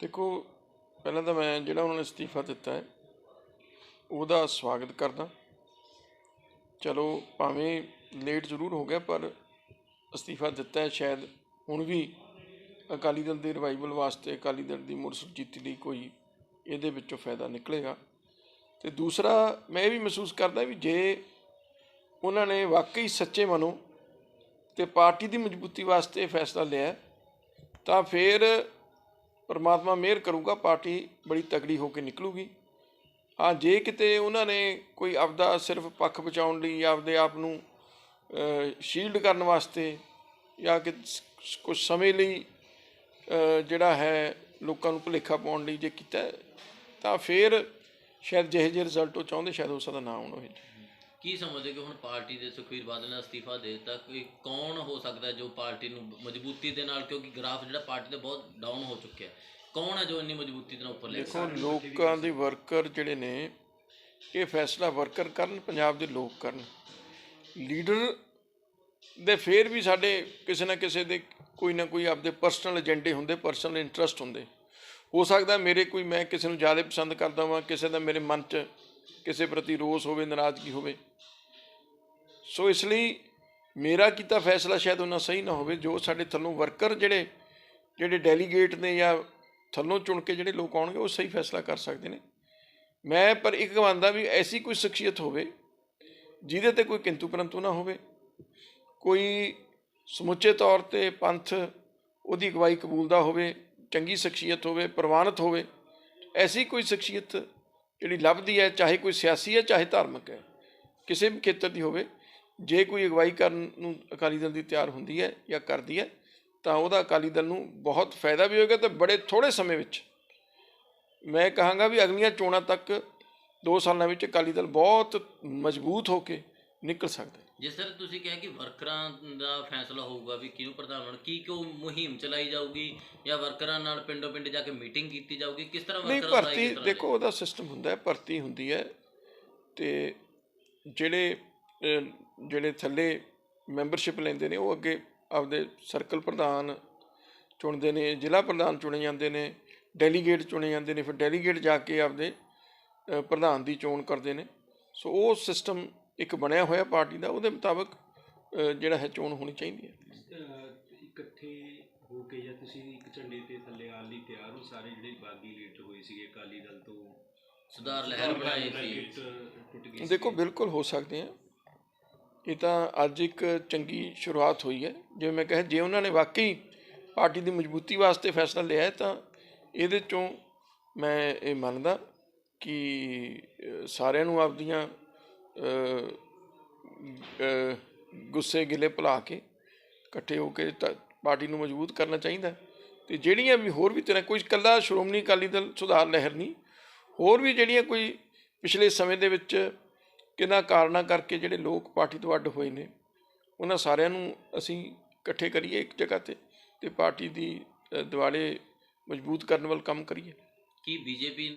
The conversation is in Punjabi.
ਦੇਖੋ, ਪਹਿਲਾਂ ਤਾਂ ਮੈਂ ਜਿਹੜਾ ਉਹਨਾਂ ਨੇ ਅਸਤੀਫਾ ਦਿੱਤਾ ਹੈ, ਉਹਦਾ ਸਵਾਗਤ ਕਰਦਾ। ਚਲੋ, ਭਾਵੇਂ ਲੇਟ ਜ਼ਰੂਰ ਹੋ ਗਿਆ, ਪਰ ਅਸਤੀਫਾ ਦਿੱਤਾ ਹੈ ਸ਼ਾਇਦ। ਹੁਣ ਵੀ ਅਕਾਲੀ ਦਲ ਦੇ ਰਿਵਾਈਵਲ ਵਾਸਤੇ ਅਕਾਲੀ ਦਲ ਦੀ ਮੁੜ ਸੁਰਜੀਤੀ ਲਈ ਕੋਈ ਇਹਦੇ ਵਿੱਚੋਂ ਫਾਇਦਾ ਨਿਕਲੇਗਾ। ਤੇ ਦੂਸਰਾ, ਮੈਂ ਇਹ ਵੀ ਮਹਿਸੂਸ ਕਰਦਾ ਵੀ ਜੇ ਉਹਨਾਂ ਨੇ ਵਾਕਈ ਸੱਚੇ ਮਨੋਂ ਤੇ ਪਾਰਟੀ ਦੀ ਮਜ਼ਬੂਤੀ ਵਾਸਤੇ ਫੈਸਲਾ ਲਿਆ, ਤਾਂ ਫਿਰ ਪਰਮਾਤਮਾ ਮਿਹਰ ਕਰੂਗਾ, ਪਾਰਟੀ ਬੜੀ ਤਕੜੀ ਹੋ ਕੇ ਨਿਕਲੂਗੀ। ਹਾਂ, ਜੇ ਕਿਤੇ ਉਹਨਾਂ ਨੇ ਕੋਈ ਆਪਦਾ ਸਿਰਫ ਪੱਖ ਬਚਾਉਣ ਲਈ ਜਾਂ ਆਪਦੇ ਆਪ ਨੂੰ ਸ਼ੀਲਡ ਕਰਨ ਵਾਸਤੇ ਜਾਂ ਕਿ ਕੁਝ ਸਮੇਂ ਲਈ ਜਿਹੜਾ ਹੈ ਲੋਕਾਂ ਨੂੰ ਭੁਲੇਖਾ ਪਾਉਣ ਲਈ ਜੇ ਕੀਤਾ, ਤਾਂ ਫਿਰ ਸ਼ਾਇਦ ਜਿਹੇ ਜਿਹੇ ਰਿਜ਼ਲਟ ਉਹ ਚਾਹੁੰਦੇ, ਸ਼ਾਇਦ ਉਸ ਦਾ ਨਾ ਆਉਣ ਹੋਏ। ਕੀ ਸਮਝਦੇ ਕਿ ਹੁਣ ਪਾਰਟੀ ਦੇ ਸੁਖਵੀਰ ਬਾਦਲ ਨੇ ਅਸਤੀਫਾ ਦੇ ਦਿੱਤਾ? ਕੋਈ ਕੌਣ ਹੋ ਸਕਦਾ ਹੈ ਜੋ ਪਾਰਟੀ ਨੂੰ ਮਜ਼ਬੂਤੀ ਦੇ ਨਾਲ ਕਿਉਂਕਿ ਗ੍ਰਾਫ ਜਿਹੜਾ ਪਾਰਟੀ ਦਾ ਬਹੁਤ ਡਾਊਨ ਹੋ ਚੁੱਕਿਆ ਹੈ। ਕੌਣ ਹੈ ਜੋ ਇੰਨੀ ਮਜ਼ਬੂਤੀ ਦੇ ਨਾਲ ਉੱਪਰ ਲੈ ਕੇ ਦੇਖੋ ਲੋਕਾਂ ਦੇ ਵਰਕਰ ਜਿਹੜੇ ਨੇ ਇਹ ਫੈਸਲਾ ਵਰਕਰ ਕਰਨ ਪੰਜਾਬ ਦੇ ਲੋਕ ਕਰਨ। ਲੀਡਰ ਦੇ ਫੇਰ ਵੀ ਸਾਡੇ ਕਿਸੇ ਨਾ ਕਿਸੇ ਦੇ ਕੋਈ ਨਾ ਕੋਈ ਆਪਦੇ ਪਰਸਨਲ ਏਜੰਡੇ ਹੁੰਦੇ ਪਰਸਨਲ ਇੰਟਰਸਟ ਹੁੰਦੇ। ਹੋ ਸਕਦਾ ਮੇਰੇ ਕੋਈ ਮੈਂ ਕਿਸੇ ਨੂੰ ਜ਼ਿਆਦਾ ਪਸੰਦ ਕਰਦਾ ਵਾਂ ਕਿਸੇ ਦਾ ਮੇਰੇ ਮਨ 'ਚ ਕਿਸੇ ਪ੍ਰਤੀ ਰੋਸ ਹੋਵੇ, ਨਾਰਾਜ਼ਗੀ ਹੋਵੇ। ਸੋ ਇਸ ਲਈ ਮੇਰਾ ਕੀਤਾ ਫੈਸਲਾ ਸ਼ਾਇਦ ਉਹਨਾਂ ਸਹੀ ਨਾ ਹੋਵੇ, ਜੋ ਸਾਡੇ ਥੱਲੋਂ ਵਰਕਰ ਜਿਹੜੇ ਜਿਹੜੇ ਡੈਲੀਗੇਟ ਨੇ ਜਾਂ ਥੱਲੋਂ ਚੁਣ ਕੇ ਜਿਹੜੇ ਲੋਕ ਆਉਣਗੇ, ਉਹ ਸਹੀ ਫੈਸਲਾ ਕਰ ਸਕਦੇ ਨੇ। ਮੈਂ ਪਰ ਇੱਕ ਮੰਨਦਾ ਵੀ ਐਸੀ ਕੋਈ ਸ਼ਖਸੀਅਤ ਹੋਵੇ, ਜਿਹਦੇ ਤੇ ਕੋਈ ਕਿੰਤੂ ਪਰੰਤੂ ਨਾ ਹੋਵੇ। ਕੋਈ ਸਮੁੱਚੇ ਤੌਰ ਤੇ ਪੰਥ ਉਹਦੀ ਅਗਵਾਈ ਕਬੂਲਦਾ ਹੋਵੇ, ਚੰਗੀ ਸ਼ਖਸੀਅਤ ਹੋਵੇ, ਪ੍ਰਵਾਨਿਤ ਹੋਵੇ, ਐਸੀ ਕੋਈ ਸ਼ਖਸੀਅਤ ਜਿਹੜੀ ਲੱਭਦੀ ਹੈ, ਚਾਹੇ ਕੋਈ ਸਿਆਸੀ ਹੈ, ਚਾਹੇ ਧਾਰਮਿਕ ਹੈ, ਕਿਸੇ ਵੀ ਖੇਤਰ ਦੀ ਹੋਵੇ, ਜੇ ਕੋਈ ਅਗਵਾਈ ਕਰਨ ਨੂੰ ਅਕਾਲੀ ਦਲ ਦੀ ਤਿਆਰ ਹੁੰਦੀ ਹੈ ਜਾਂ ਕਰਦੀ ਹੈ, ਤਾਂ ਉਹਦਾ ਅਕਾਲੀ ਦਲ ਨੂੰ ਬਹੁਤ ਫਾਇਦਾ ਵੀ ਹੋਏਗਾ ਤੇ ਬੜੇ ਥੋੜੇ ਸਮੇਂ ਵਿੱਚ ਮੈਂ ਕਹਾਂਗਾ ਵੀ ਅਗਲੀਆਂ ਚੋਣਾਂ ਤੱਕ 2 ਸਾਲਾਂ ਵਿੱਚ ਅਕਾਲੀ ਦਲ ਬਹੁਤ ਮਜ਼ਬੂਤ ਹੋ ਕੇ ਨਿਕਲ ਸਕਦਾ। ਜਿਸ ਤਰ੍ਹਾਂ ਤੁਸੀਂ ਕਿਹਾ ਕਿ ਵਰਕਰਾਂ ਦਾ ਫੈਸਲਾ ਹੋਊਗਾ ਵੀ ਕਿਹਨੂੰ ਪ੍ਰਧਾਨ ਹੋਣਾ ਕੀ ਕਿਉਂ ਮੁਹਿੰਮ ਚਲਾਈ ਜਾਊਗੀ ਜਾਂ ਵਰਕਰਾਂ ਨਾਲ ਪਿੰਡੋਂ ਪਿੰਡ ਜਾ ਕੇ ਮੀਟਿੰਗ ਕੀਤੀ ਜਾਊਗੀ ਕਿਸ ਤਰ੍ਹਾਂ ਨਹੀਂ ਵਰਕਰਾਂ ਦਾ ਭਰਤੀ ਦੇਖੋ ਉਹਦਾ ਸਿਸਟਮ ਹੁੰਦਾ ਹੈ ਭਰਤੀ ਹੁੰਦੀ ਹੈ ਤੇ ਜਿਹੜੇ ਅਹ, ਜਿਹੜੇ ਥੱਲੇ ਮੈਂਬਰਸ਼ਿਪ ਲੈਂਦੇ ਨੇ ਉਹ ਅੱਗੇ ਆਪਦੇ ਸਰਕਲ ਪ੍ਰਧਾਨ ਚੁਣਦੇ ਨੇ ਜ਼ਿਲ੍ਹਾ ਪ੍ਰਧਾਨ ਚੁਣੇ ਜਾਂਦੇ ਨੇ ਡੈਲੀਗੇਟ ਚੁਣੇ ਜਾਂਦੇ ਨੇ ਫਿਰ ਡੈਲੀਗੇਟ ਜਾ ਕੇ ਆਪਦੇ ਪ੍ਰਧਾਨ ਦੀ ਚੋਣ ਕਰਦੇ ਨੇ। ਸੋ ਉਹ ਸਿਸਟਮ ਇੱਕ ਬਣਿਆ ਹੋਇਆ ਪਾਰਟੀ ਦਾ ਉਹਦੇ ਮੁਤਾਬਕ ਜਿਹੜਾ ਹੈ ਚੋਣ ਹੋਣੀ ਚਾਹੀਦੀ ਹੈ। ਇਕੱਠੇ ਹੋ ਕੇ ਜਾਂ ਤੁਸੀਂ ਇੱਕ ਝੰਡੇ ਤੇ ਥੱਲੇ ਆਉਣ ਲਈ ਤਿਆਰ ਹੋ? ਸਾਰੇ ਜਿਹੜੇ ਬਾਗੀ ਲੀਡਰ ਹੋਏ ਸੀਗੇ ਅਕਾਲੀ ਦਲ ਤੋਂ ਸੁਧਾਰ ਲਹਿਰ ਬਣਾਈ ਸੀ। ਦੇਖੋ ਬਿਲਕੁਲ ਹੋ ਸਕਦੇ ਆ। ਇਹ ਤਾਂ ਅੱਜ ਇੱਕ ਚੰਗੀ ਸ਼ੁਰੂਆਤ ਹੋਈ ਹੈ। ਜਿਵੇਂ ਮੈਂ ਕਿਹਾ ਜੇ ਉਹਨਾਂ ਨੇ ਵਾਕਈ ਪਾਰਟੀ ਦੀ ਮਜ਼ਬੂਤੀ ਵਾਸਤੇ ਫੈਸਲਾ ਲਿਆ ਹੈ ਤਾਂ ਇਹਦੇ ਚੋਂ ਮੈਂ ਇਹ ਮੰਨਦਾ ਕਿ ਸਾਰਿਆਂ ਨੂੰ ਆਪਦੀਆਂ ਗੁੱਸੇ ਗਿਲੇ ਭੁਲਾ ਕੇ ਇਕੱਠੇ ਹੋ ਕੇ ਤਾਂ ਪਾਰਟੀ ਨੂੰ ਮਜ਼ਬੂਤ ਕਰਨਾ ਚਾਹੀਦਾ ਹੈ। ਤੇ ਜਿਹੜੀਆਂ ਵੀ ਹੋਰ ਵੀ ਤਰ੍ਹਾਂ ਕੋਈ ਇਕੱਲਾ ਸ਼੍ਰੋਮਣੀ ਅਕਾਲੀ ਦਲ ਸੁਧਾਰ ਲਹਿਰ ਨਹੀਂ ਹੋਰ ਵੀ ਜਿਹੜੀਆਂ ਕੋਈ ਪਿਛਲੇ ਸਮੇਂ ਦੇ ਵਿੱਚ ਕਿਹਨਾਂ ਕਾਰਨਾਂ ਕਰਕੇ ਜਿਹੜੇ ਲੋਕ ਪਾਰਟੀ ਤੋਂ ਅੱਡ ਹੋਏ ਨੇ ਉਹਨਾਂ ਸਾਰਿਆਂ ਨੂੰ ਅਸੀਂ ਇਕੱਠੇ ਕਰੀਏ ਇੱਕ ਜਗ੍ਹਾ ਤੇ ਤੇ ਪਾਰਟੀ ਦੀ ਅ, ਦੁਆਲੇ ਮਜ਼ਬੂਤ ਕਰਨ ਵੱਲ ਕੰਮ ਕਰੀਏ ਕੀ ਬੀਜੇਪੀ